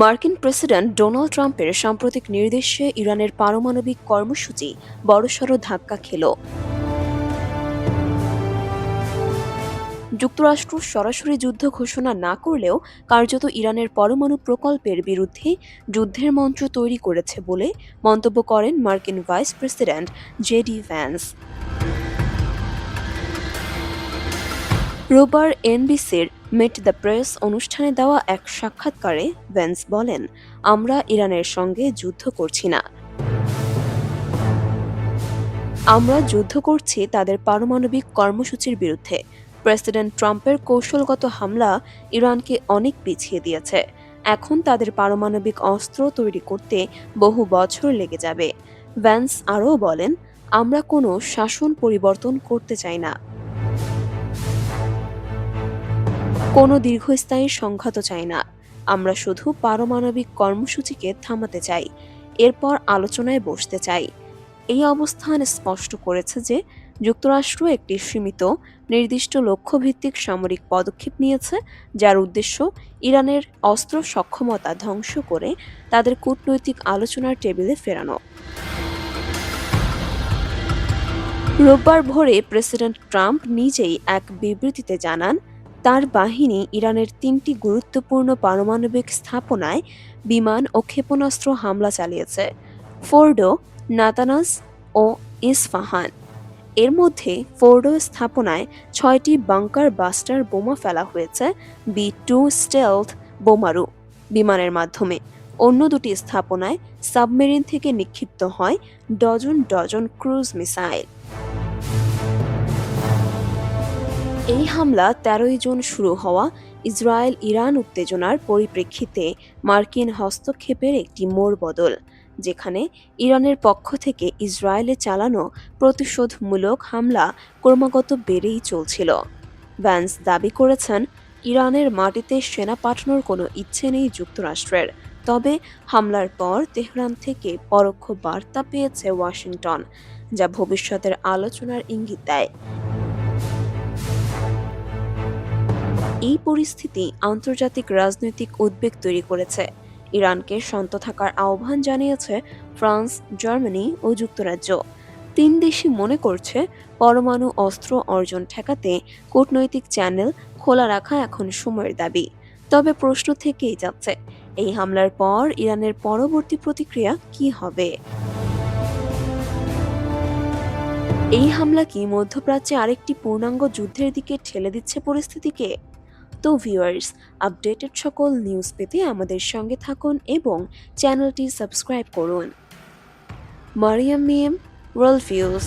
মার্কিন president Donald ট্রাম্পের সাম্প্রতিক নির্দেশে ইরানের পারমাণবিক কর্মসূচি বড়সড় ধাক্কা খেল। যুক্তরাষ্ট্র সরাসরি যুদ্ধ ঘোষণা না করলেও কার্যত ইরানের পরমাণু প্রকল্পের বিরুদ্ধে যুদ্ধের মঞ্চ তৈরি করেছে বলে মন্তব্য করেন মার্কিন ভাইস প্রেসিডেন্ট জেডি ভ্যান্স। রোববার এনবিসির মেট দ্য প্রেস অনুষ্ঠানে দেওয়া এক সাক্ষাৎকারে ভ্যান্স বলেন, আমরা ইরানের সঙ্গে যুদ্ধ করছি না। আমরা যুদ্ধ করছি তাদের পারমাণবিক কর্মসূচির বিরুদ্ধে। প্রেসিডেন্ট ট্রাম্পের কৌশলগত হামলা ইরানকে অনেক পিছিয়ে দিয়েছে। এখন তাদের পারমাণবিক অস্ত্র তৈরি করতে বহু বছর লেগে যাবে। ভ্যান্স আরও বলেন, আমরা কোনো শাসন পরিবর্তন করতে চাই না। কোনো দীর্ঘস্থায়ী সংঘাত চাই না। আমরা শুধু পারমাণবিক কর্মসূচিকে থামাতে চাই, এরপর আলোচনায় বসতে চাই। এই অবস্থান স্পষ্ট করেছে যে, যুক্তরাষ্ট্র একটি সীমিত, নির্দিষ্ট লক্ষ্যভিত্তিক সামরিক পদক্ষেপ নিয়েছে, যার উদ্দেশ্য ইরানের অস্ত্র সক্ষমতা ধ্বংস করে তাদের কূটনৈতিক আলোচনার টেবিলে ফেরানো। রোববার ভোরে প্রেসিডেন্ট ট্রাম্প নিজেই এক বিবৃতিতে জানান তার বাহিনী ইরানের তিনটি গুরুত্বপূর্ণ পারমাণবিক স্থাপনায় বিমান ও ক্ষেপণাস্ত্র হামলা চালিয়েছে, ফোর্ডো, নাতানাস ও ইসফাহান। এর মধ্যে ফোর্ডো স্থাপনায় ছয়টি বাংকার বাস্টার বোমা ফেলা হয়েছে বি টু স্টেলথ বোমারু বিমানের মাধ্যমে। অন্য দুটি স্থাপনায় সাবমেরিন থেকে নিক্ষিপ্ত হয় ডজন ডজন ক্রুজ মিসাইল। এই হামলা তেরোই জুন শুরু হওয়া ইসরায়েল ইরান উত্তেজনার পরিপ্রেক্ষিতে মার্কিন হস্তক্ষেপের একটি মোড় বদল, যেখানে ইরানের পক্ষ থেকে ইসরায়েলে চালানো প্রতিশোধমূলক হামলা ক্রমাগত বেড়েই চলছিল। ভ্যান্স দাবি করেছেন, ইরানের মাটিতে সেনা পাঠানোর কোনো ইচ্ছে নেই যুক্তরাষ্ট্রের, তবে হামলার পর তেহরান থেকে পরোক্ষ বার্তা পেয়েছে ওয়াশিংটন, যা ভবিষ্যতের আলোচনার ইঙ্গিত দেয়। এই পরিস্থিতি আন্তর্জাতিক রাজনৈতিক উদ্বেগ তৈরি করেছে। ইরানকে শান্ত থাকার আহ্বান জানিয়েছে ফ্রান্স, জার্মানি ও যুক্তরাজ্য। তিন দেশই মনে করছে পরমাণু অস্ত্র অর্জন ঠেকাতে কূটনৈতিক চ্যানেল খোলা রাখা এখন সময়ের দাবি। তবে প্রশ্ন থেকেই যাচ্ছে, এই হামলার পর ইরানের পরবর্তী প্রতিক্রিয়া কি হবে? এই হামলা কি মধ্যপ্রাচ্যে আরেকটি পূর্ণাঙ্গ যুদ্ধের দিকে ঠেলে দিচ্ছে পরিস্থিতিকে? তো ভিউয়ার্স আপডেটেড সকল নিউজ পেতে আমাদের সঙ্গে থাকুন এবং চ্যানেলটি সাবস্ক্রাইব করুন। Mariam মিএম world views